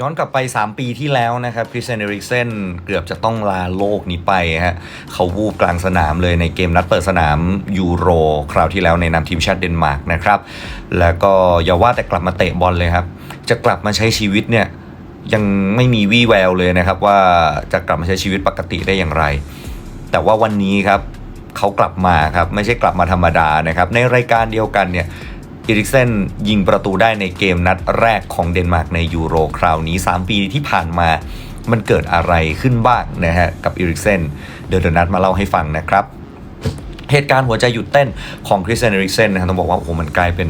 ย้อนกลับไป 3 ปีที่แล้วนะครับคริสเซนเอริกเซนเกือบจะต้องลาโลกนี้ไปฮะเขาวูบกลางสนามเลยในเกมนัดเปิดสนามยูโร คราวที่แล้วในนามทีมชาติเดนมาร์กนะครับแล้วก็อย่าว่าแต่กลับมาเตะบอลเลยครับ จะกลับมาใช้ชีวิตเนี่ยยังไม่มีวี่แววเลยนะครับ ว่าจะกลับมาใช้ชีวิตปกติได้อย่างไร แต่ว่าวันนี้ครับเขากลับมาครับไม่ใช่กลับมาธรรมดานะครับ ในรายการเดียวกันเนี่ย อีริกเซนยิงประตูได้ในเกมนัดแรกของเดนมาร์กในยูโรคราวนี้ 3 ปีที่ผ่านมามันเกิดอะไรขึ้นบ้างนะฮะ กับอีริกเซนเดี๋ยวเดนัดมาเล่าให้ฟังนะครับ เหตุการณ์หัวใจหยุดเต้นของคริสเตียนเอริกเซนนะครับต้องบอกว่าโอ้โหมันกลายเป็น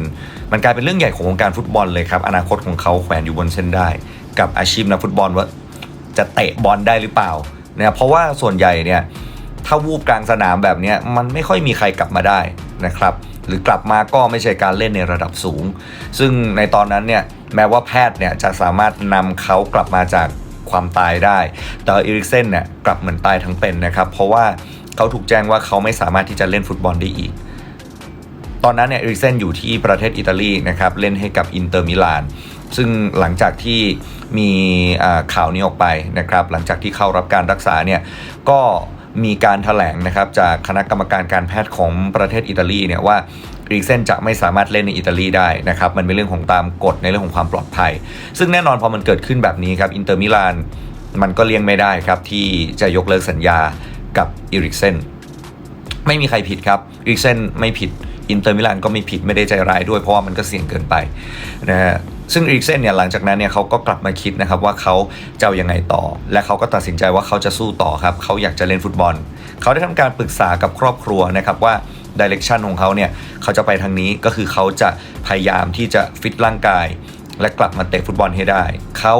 มันกลายเป็นเรื่องใหญ่ของวงการฟุตบอลเลยครับ อนาคตของเขาแขวนอยู่บนเส้นได้ กับอาชีพนักฟุตบอลว่าจะเตะบอลได้หรือเปล่านะเพราะว่าส่วนใหญ่เนี่ยถ้าวูบกลางสนามแบบนี้มันไม่ค่อยมีใครกลับมาได้นะครับ หรือกลับมาก็ไม่ใช่การเล่นในระดับสูง ซึ่งในตอนนั้นเนี่ยแม้ว่าแพทย์เนี่ยจะสามารถนำเขากลับมาจากความตายได้ แต่อีริกเซนเนี่ยกลับเหมือนตายทั้งเป็นนะครับ เพราะว่าเขาถูกแจ้งว่าเขาไม่สามารถที่จะเล่นฟุตบอลได้อีก ตอนนั้นเนี่ยเอริกเซนอยู่ที่ประเทศอิตาลีนะครับเล่นให้กับอินเตอร์มิลานซึ่งหลังจากที่มีข่าวนี้ออกไปนะครับ หลังจากที่เข้ารับการรักษาเนี่ยก็ มีการถแถลงนะครับจากคณะกรรมการการแพทย์ของประเทศอิตาลีเนี่ยว่าอริกเซนจะไม่สามารถเล่นในอิตาลีได้นะครับมันเป็นเรื่องของตามกฎในเรื่องของความปลอดภัย ซึ่งแน่นอนพอมันเกิดขึ้นแบบนี้ครับอินเตอร์มิลานมันก็เลี่ยงไม่ได้ครับที่จะยกเลิกสัญญากับเอริกเซนไม่มีใครผิดครับอีกเซนไม่ผิดอินเตอร์มิลานก็ไม่ผิดไม่ได้ใจร้ายด้วยเพราะว่ามันก็เสี่ยงเกินไปนะฮะ ซึ่งอีกเซนเนี่ยหลังจากนั้นเนี่ยเขาก็กลับมาคิดนะครับว่าเขาจะเอายังไงต่อ และเขาก็ตัดสินใจว่าเขาจะสู้ต่อครับเขาอยากจะเล่นฟุตบอล เขาได้ทำการปรึกษากับครอบครัวนะครับว่าดิเรกชันของเขาเนี่ยเขาจะไปทางนี้ก็คือเขาจะพยายามที่จะฟิตร่างกาย และกลับมาเตะฟุตบอลให้ได้ เขา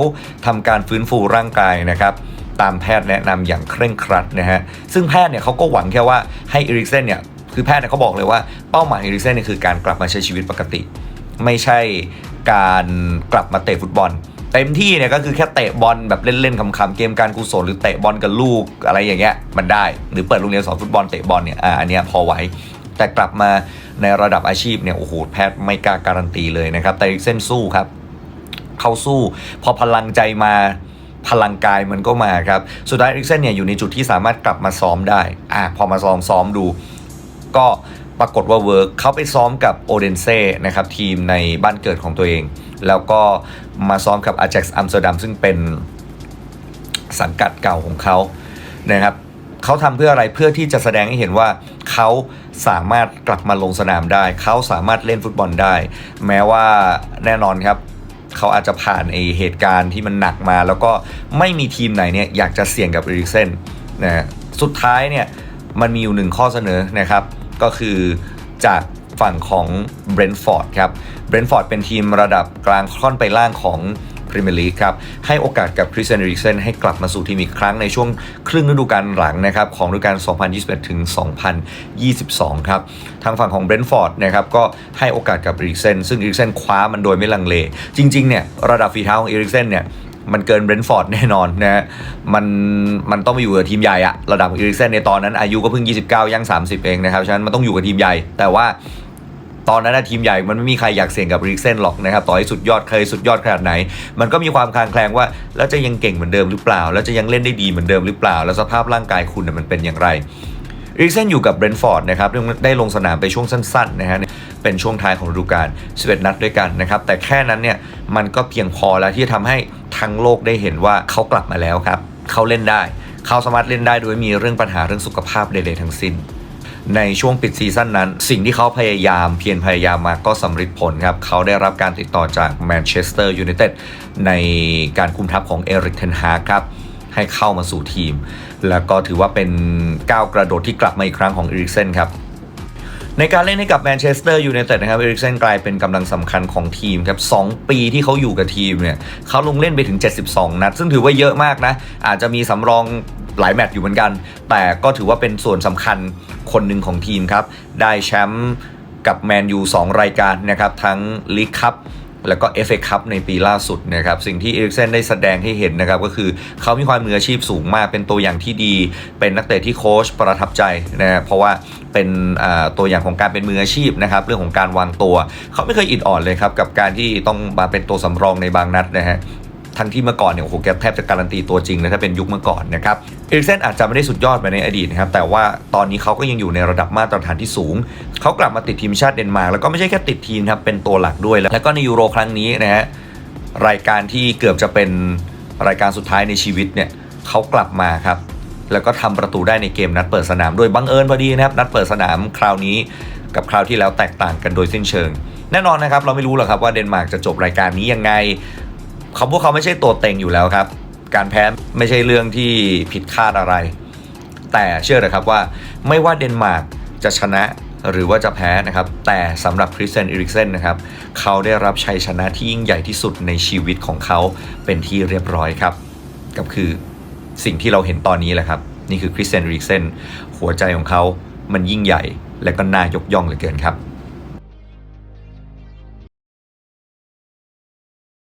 ทำการฟื้นฟูร่างกายนะครับตามแพทย์แนะนำอย่างเคร่งครัดนะฮะซึ่งแพทย์เนี่ยเขาก็หวังแค่ว่าให้เอริกเซนเนี่ยคือแพทย์เนี่ยเขาบอกเลยว่าเป้าหมายเอริกเซนเนี่ยคือการกลับมาใช้ชีวิตปกติ ไม่ใช่ การกลับมาเตะฟุตบอล เต็มที่เนี่ยก็คือแค่เตะบอลแบบเล่นๆคำๆเกมการกุศลหรือเตะบอลกับลูกอะไรอย่างเงี้ยมันได้ หรือเปิดโรงเรียนสอนฟุตบอลเตะบอลเนี่ยอ่าอันเนี้ยพอไหวแต่กลับมาในระดับอาชีพเนี่ยโอ้โหแพทย์ไม่กล้าการันตีเลยนะครับ แต่เอริกเซนสู้ครับ เขาสู้ พอพลังใจมาพลังกายมันก็มาครับสุดท้ายเอริกเซนเนี่ยอยู่ในจุดที่สามารถกลับมาซ้อมได้อะพอมาซ้อมซ้อมดู ก็ ปรากฏว่าเวิร์กเขาไปซ้อมกับโอเดนเซ่นะครับทีมในบ้านเกิดของตัวเอง แล้วก็มาซ้อมกับอา a จ x อัมสเตอร์ดัมซึ่งเป็นสังกัดเก่าของเขานะครับเขาทำเพื่ออะไรเพื่อที่จะแสดงให้เห็นว่าเขาสามารถกลับมาลงสนามได้ เขาสามารถเล่นฟุตบอลได้ แม้ว่าแน่นอนครับเขาอาจจะผ่านไอเหตุการณ์ที่มันหนักมา แล้วก็ไม่มีทีมไหนเนี่ยอยากจะเสี่ยงกับเอริกเซนนะฮะสุดท้ายเนี่ยมันมีอยู่หนึ่งข้อเสนอนะครับ ก็คือจากฝั่งของเบรนท์ฟอร์ดครับเบรนท์ฟอร์ดเป็นทีมระดับกลางค่อนไปล่างของพรีเมียร์ลีกครับ ให้โอกาสกับคริสเตียนเอริกเซนให้กลับมาสู่ทีมอีกครั้งในช่วงครึ่งฤดูกาลหลังนะครับ ของฤดูกาล 2021 ถึง 2022 ครับ ทางฝั่งของเบรนท์ฟอร์ดนะครับ ก็ให้โอกาสกับเอริกเซนซึ่งเอริกเซนคว้ามันโดยไม่ลังเล จริง ๆ เนี่ย ระดับฝีเท้าของเอริกเซนเนี่ย มันเกินเบรนท์ฟอร์ดแน่นอนนะฮะมันมันต้องไปอยู่กับทีมใหญ่อะระดับองเอริกเซนในตอนนั้นอายุก็เพิ่ง 29 ย่าง 30 เองนะครับ ฉะนั้นมันต้องอยู่กับทีมใหญ่ แต่ว่าตอนนั้นนะทีมใหญ่มันไม่มีใครอยากเสี่ยงกับริกเซนหรอกนะครับ ต่อให้สุดยอดเคยสุดยอดขนาดไหน มันก็มีความคลางแคลงว่า แล้วจะยังเก่งเหมือนเดิมหรือเปล่า แล้วจะยังเล่นได้ดีเหมือนเดิมหรือเปล่า แล้วสภาพร่างกายคุณน่ะมันเป็นอย่างไรอริกเซนอยู่กับเบรนท์ฟอร์ดนะครับได้ลงสนามไปช่วงสั้นๆนะฮะเป็นช่วงท้ายของฤดูกาล11นัดด้วยกันนะครับแต่แค่นั้นเนี่ยมันก็เพียงพอแล้วที่จะทำให้ ทั้งโลกได้เห็นว่าเขากลับมาแล้วครับเขาเล่นได้ เขาสามารถเล่นได้โดยมีเรื่องปัญหาเรื่องสุขภาพใดๆทั้งสิ้น ในช่วงปิดซีซั่นนั้น สิ่งที่เขาพยายามเพียรพยายามมาก็สำเร็จผลครับ เขาได้รับการติดต่อจากแมนเชสเตอร์ยูไนเต็ดในการคุมทัพของเอริกเทนฮาครับให้เข้ามาสู่ทีม แล้วก็ถือว่าเป็นก้าวกระโดดที่กลับมาอีกครั้งของเอริกเซนครับ ในการเล่นให้กับแมนเชสเตอร์ยูไนเต็ดนะครับเอริกเซนกลายเป็นกำลังสำคัญของทีมครับสปีที่เขาอยู่กับทีมเนี่ยเขาลงเล่นไปถึง 72 นัด ซึ่งถือว่าเยอะมากนะ อาจจะมีสำรองหลายแมตช์อยู่เหมือนกัน แต่ก็ถือว่าเป็นส่วนสำคัญคนหนึ่งของทีมครับ ได้แชมป์กับแมนยู2รายการนะครับ ทั้งลีกคัพ แล้วก็ FA Cup ในปีล่าสุดนะครับสิ่งที่เอริกเซนได้แสดงให้เห็นนะครับก็คือเขามีความมืออาชีพสูงมาก เป็นตัวอย่างที่ดี เป็นนักเตะที่โค้ชประทับใจนะเพราะว่าเป็นตัวอย่างของการเป็นมืออาชีพนะครับเรื่องของการวางตัว เขาไม่เคยอิดอ่อนเลยครับกับการที่ต้องมาเป็นตัวสำรองในบางนัดนะฮะ ทั้งที่เมื่อก่อนเนี่ยโอ้โหแกแทบจะการันตีตัวจริงเลยถ้าเป็นยุคเมื่อก่อนนะครับเอริกเซนอาจจะไม่ได้สุดยอดไปในอดีตนะครับแต่ว่าตอนนี้เขาก็ยังอยู่ในระดับมาตรฐานที่สูง เขากลับมาติดทีมชาติเดนมาร์กแล้วก็ไม่ใช่แค่ติดทีมครับเป็นตัวหลักด้วยแล้วแล้วก็ในยูโรครั้งนี้นะฮะรายการที่เกือบจะเป็นรายการสุดท้ายในชีวิตเนี่ยเขากลับมาครับแล้วก็ทำประตูได้ในเกมนัดเปิดสนามโดยบังเอิญพอดีนะครับนัดเปิดสนามคราวนี้กับคราวที่แล้วแตกต่างกันโดยสิ้นเชิง แน่นอนนะครับเราไม่รู้หรอกครับว่าเดนมาร์กจะจบรายการนี้ยังไง เขาพวกเขาไม่ใช่ตัวเต็งอยู่แล้วครับ การแพ้ไม่ใช่เรื่องที่ผิดคาดอะไร แต่เชื่อเลยครับว่าไม่ว่าเดนมาร์กจะชนะหรือว่าจะแพ้นะครับ แต่สำหรับคริสเตนเอริกเซนนะครับ เขาได้รับชัยชนะที่ยิ่งใหญ่ที่สุดในชีวิตของเขาเป็นที่เรียบร้อยครับ กับคือสิ่งที่เราเห็นตอนนี้แหละครับ นี่คือคริสเตนเอริกเซนหัวใจของเขามันยิ่งใหญ่และก็น่ายกย่องเหลือเกินครับ